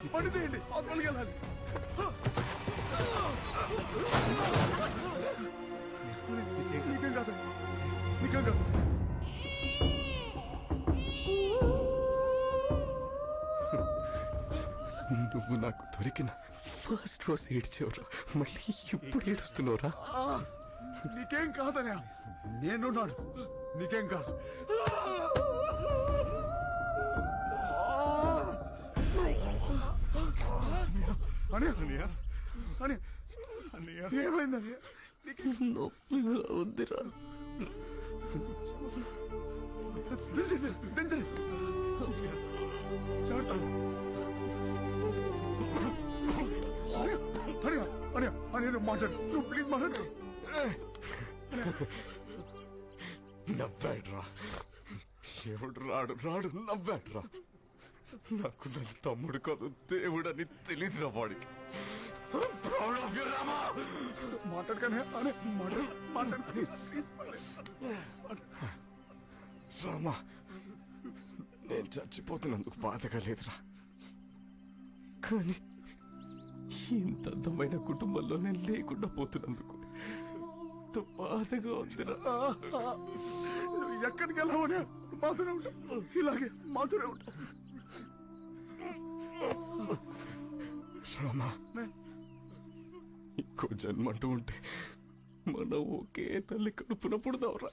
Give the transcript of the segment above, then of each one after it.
పని తీయండి అవతలకి వెళ్ళాలి నీకేం కాదు. నీకేం కాదు. నువ్వు నాకు దొరికిన ఫస్ట్ రోజు ఏడ్చేవరా? మళ్ళీ ఇప్పుడు ఏడుస్తున్నావురా? నీకేం కాదనే నేనున్నాను నీకేం కాదు. అని అని ఏమైందని నొప్పిగా ఉందిరా. దించండి దించండి. అని అని అని అని నువ్వు మాట్లాడు. నువ్వు ప్లీజ్ మాట్లాడు. నవ్వాడ్రా. ఎవడు రాడు? రాడు నవ్వాడ్రా. నాకు నన్ను తమ్ముడు కాదు దేవుడని తెలియదురా వాడికి. I'm proud Rama. మాట్లాడకనే మాట్లాడు మాట్లాడు ప్లీజ్ ప్లీజ్ రామా నేను చచ్చిపోతున్నందుకు బాధగా లేదురా. కానీ ఇంత అందమైన కుటుంబంలో నేను లేకుండా పోతున్నందుకు బాధగా ఉందిరా. నువ్వు ఎక్కడికి వెళ్ళావు? మాతోనే ఉంటా. ఇలాగే మాతోనే ఉంటా. రామా ఇంకో జన్మంటూ ఉంటే మనం ఒకే తల్లి కడుపున పుడదావురా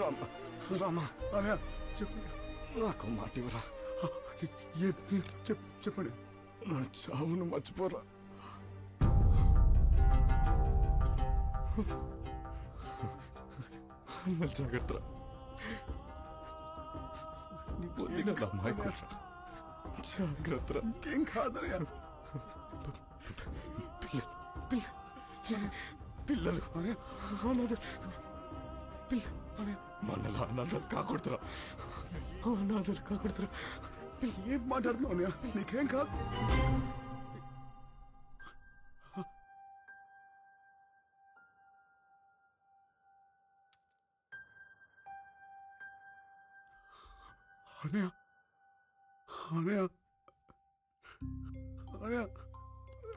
రామా రామా. అనే చెప్పండి. నాకు మాట ఇవ్వరా? ఏ- ఏ- చెప్ చెప్పండి. నా చావును మర్చిపోరా. జాగ్రత్త. నీ పొందిన అమ్మాయిరా జాగ్రత్త. ఇంకేం కాదనే పిల్లలు. అనే అనాథ మనలా అనాథలు కాకూడదురా. అనాథలు కాకూడదురా. ఏం మాట్లాడుతున్నావు? నీకేం కాదు.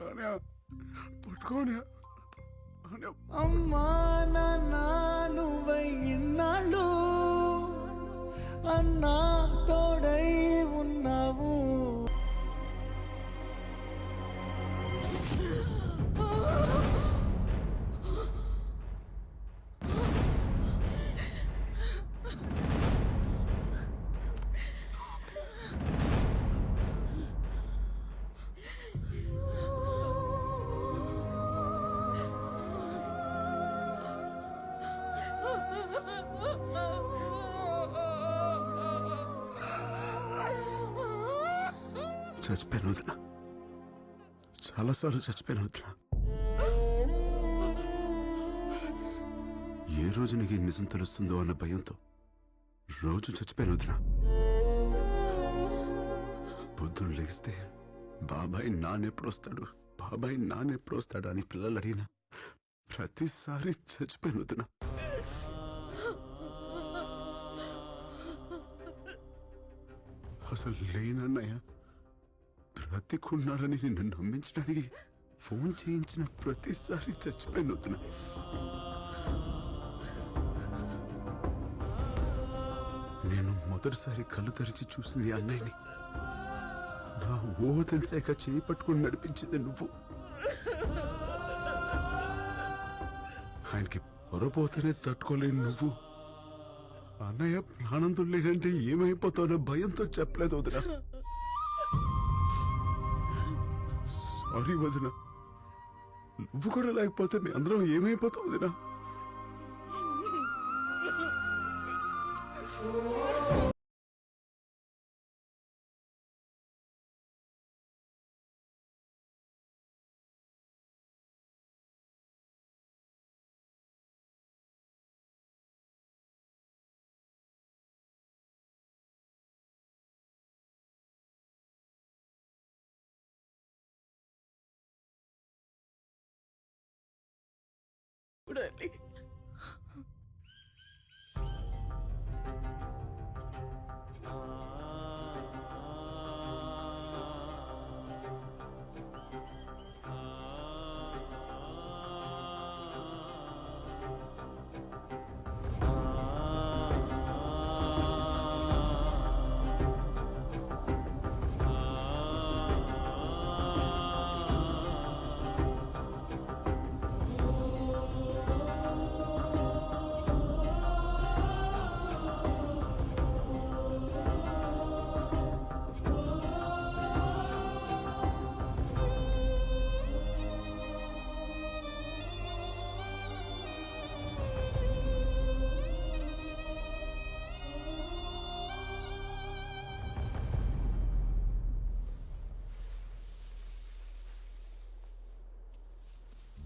అనయా అమ్మా నాన్న నువ్వై ఇన్నాళ్ళు అన్నా తోడై చచ్చిపోయాను వదిన. చాలాసార్లు చచ్చిపోయాను వదిన. ఏ రోజు నీకు నిజం తెలుస్తుందో అన్న భయంతో రోజు చచ్చిపోయాను వదిన. పొద్దున్న లేస్తే బాబాయ్ నాన్నెప్పుడు వస్తాడు? బాబాయ్ నాన్నెప్పుడు వస్తాడు అని పిల్లలు అడిగినా ప్రతిసారి చచ్చిపోయాను వదిన. అసలు లేనన్నయ్యా బ్రతికున్నాడని నిన్ను నమ్మించడానికి ఫోన్ చేయించిన ప్రతిసారి చచ్చిపోయిన వద్దున నేను మొదటిసారి కళ్ళు తెరిచి చూసింది అన్నయ్యని. నా ఓ తెలిసాక చేయి పట్టుకుని నడిపించింది నువ్వు. ఆయనకి పొరపోతేనే తట్టుకోలేని నువ్వు. అన్నయ్య ప్రాణంతో లేదంటే ఏమైపోతానో భయంతో చెప్పలేదు వదినా. సారీ వదిన నువ్వు కూడా లేకపోతే మీ అందరం ఏమైపోతావు వదినా? definitely.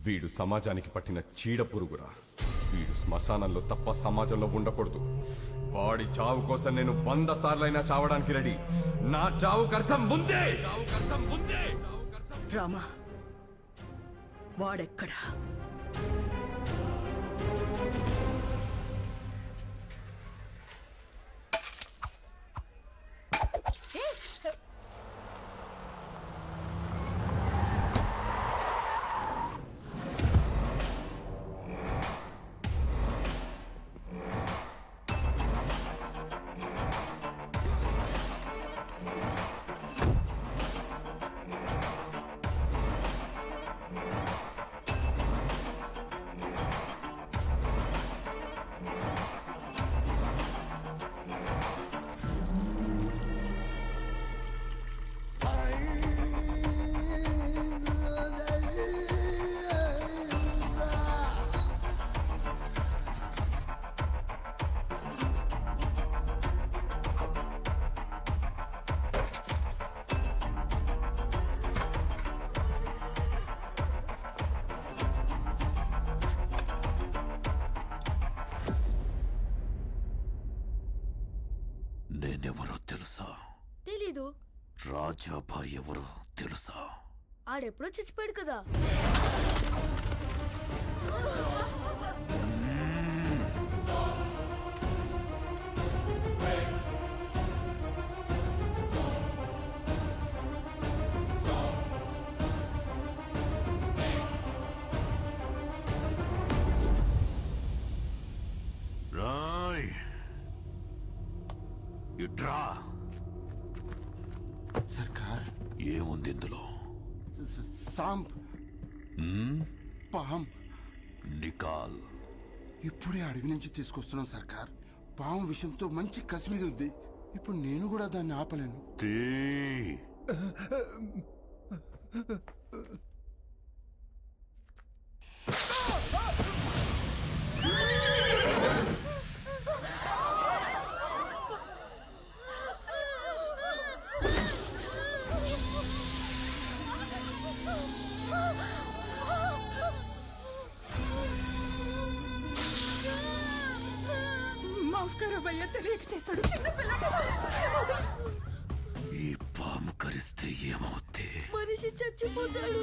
వీడు సమాజానికి పట్టిన చీడ పురుగురా. వీడు శ్మశానంలో తప్ప సమాజంలో ఉండకూడదు. వాడి చావు కోసం నేను వంద సార్లైనా చావడానికి రెడీ. నా చావుకు అర్థం ముందే! చావుకు అర్థం ముందే! రామా వాడెక్కడా? రాజాబాయ్ ఎవరో తెలుసా? ఆడెప్పుడో చచ్చిపోయాడు కదా. అడవి నుంచి తీసుకొస్తున్నాం సర్కార్ పాము విషయంతో మంచి కసి మీద ఉంది. ఇప్పుడు నేను కూడా దాన్ని ఆపలేను. తీ తెలియక చేశాడు చిన్న ఈ పాము కరిస్తే ఏమవుద్ది? మనిషి చచ్చిపోతాడు.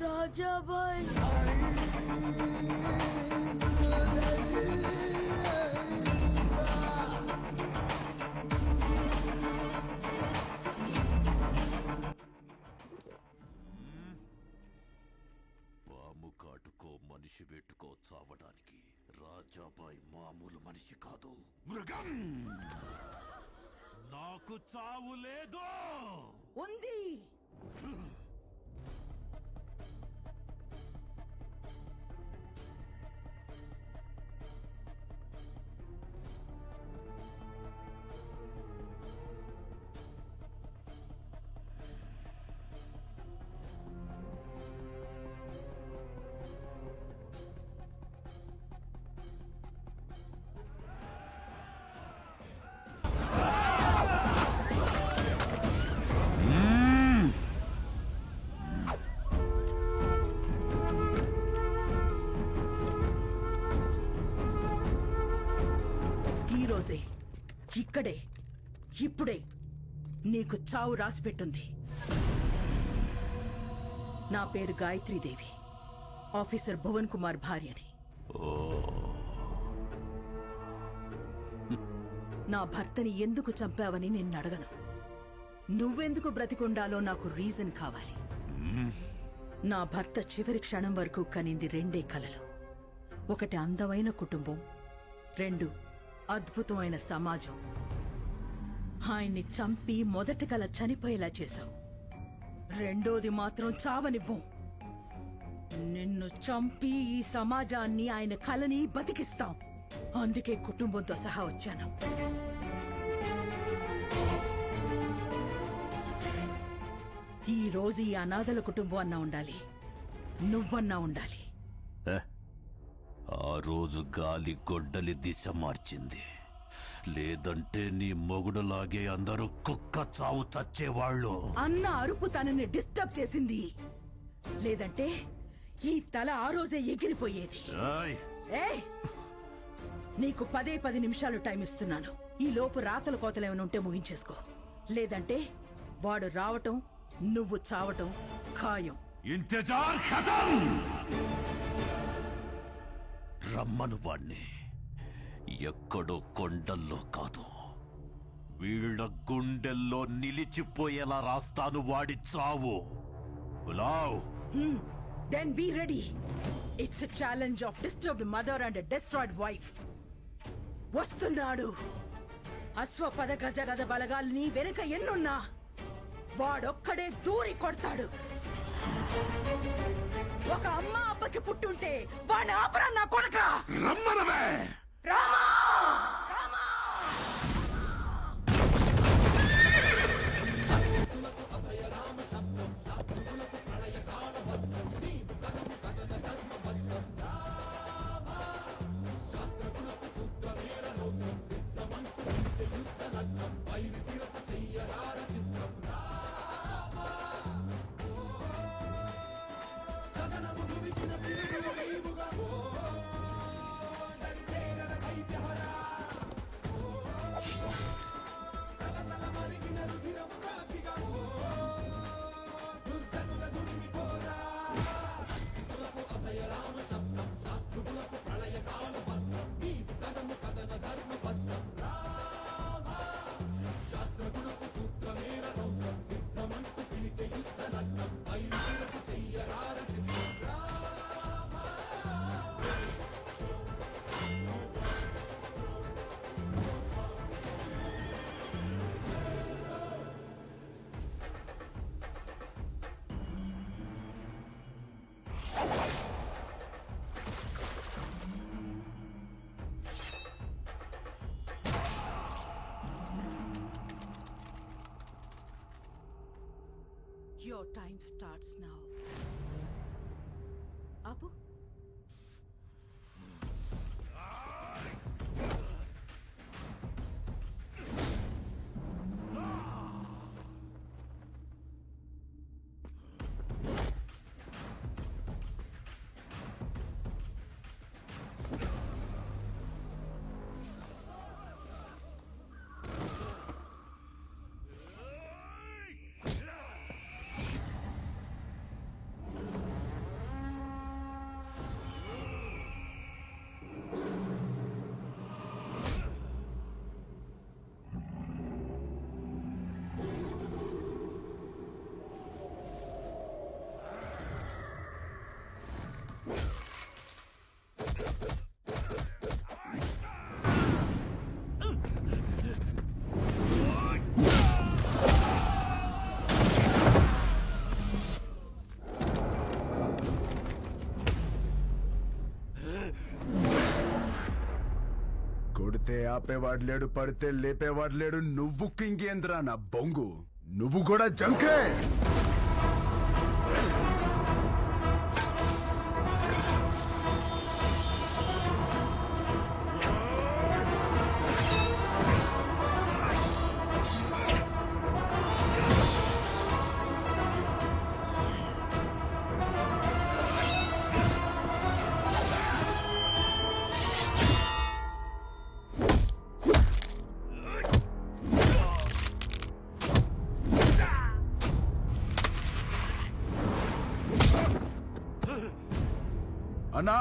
రాజాబాయ్. పాము కాటుకో మనిషి పెట్టుకో చావడానికి రాజాబాయ్ మామూలు మనిషి కాదు. మృగం! నాకు చావు లేదు. ఉంది. ఇక్కడే ఇప్పుడే నీకు చావు రాసిపెట్టుంది. నా పేరు గాయత్రీదేవి. ఆఫీసర్ భువన్ కుమార్ భార్యని. నా భర్తని ఎందుకు చంపావని నేను అడగను. నువ్వెందుకు బ్రతికుండాలో నాకు రీజన్ కావాలి. నా భర్త చివరి క్షణం వరకు కనింది రెండే కలలు. ఒకటి అందమైన కుటుంబం రెండు అద్భుతమైన సమాజం. ఆయన్ని చంపి మొదటి కల చనిపోయేలా చేశావు. రెండోది మాత్రం చావనివ్వం. నిన్ను చంపి ఈ సమాజాన్ని ఆయన కలని బతికిస్తాం. అందుకే కుటుంబంతో సహా వచ్చాను. ఈ రోజు ఈ అనాథల కుటుంబం అన్నా ఉండాలి. నువ్వన్నా ఉండాలి. రోజు గాలి గొడ్డలి దిశ మార్చింది. లేదంటే నీ మొగుడులాగే అందరూ కుక్క చావు చచ్చేవాళ్ళు. అన్న అరుపు తనని డిస్టర్బ్ చేసింది. లేదంటే ఈ తల ఆ రోజే ఎగిరిపోయేది. ఏయ్! ఏయ్! నీకు పదే పది నిమిషాలు టైం ఇస్తున్నాను. ఈ లోపు రాతల కోతలేమైనా ఉంటే ముగించేసుకో. లేదంటే వాడు రావటం నువ్వు చావటం ఖాయం. ఇంతజార్ ఖతం! రమ్మను వాణ్ణి. ఎక్కడో కొండల్లో కాదు. వీళ్ళ గుండెల్లో నిలిచిపోయేలా రాస్తాను వాడి చావు. బులావ్ then be ready it's challenge of disturbed mother and destroyed wife వస్తున్నాడు అశ్వ పద గజ రథ బలగాలు నీ వెనుక ఎన్నున్నా? వాడొక్కడే దూరి కొడతాడు. ఒక అమ్మ అబ్బకి పుట్టుంటే వాడిని ఆపరా నా కొడక? రమ్మనవే! రామా! Time starts now. పడితే ఆపేవాడు లేడు పడితే లేపేవాడు లేడు నువ్వు కింగేంద్రా నా బొంగు? నువ్వు కూడా జంకే! అన్నా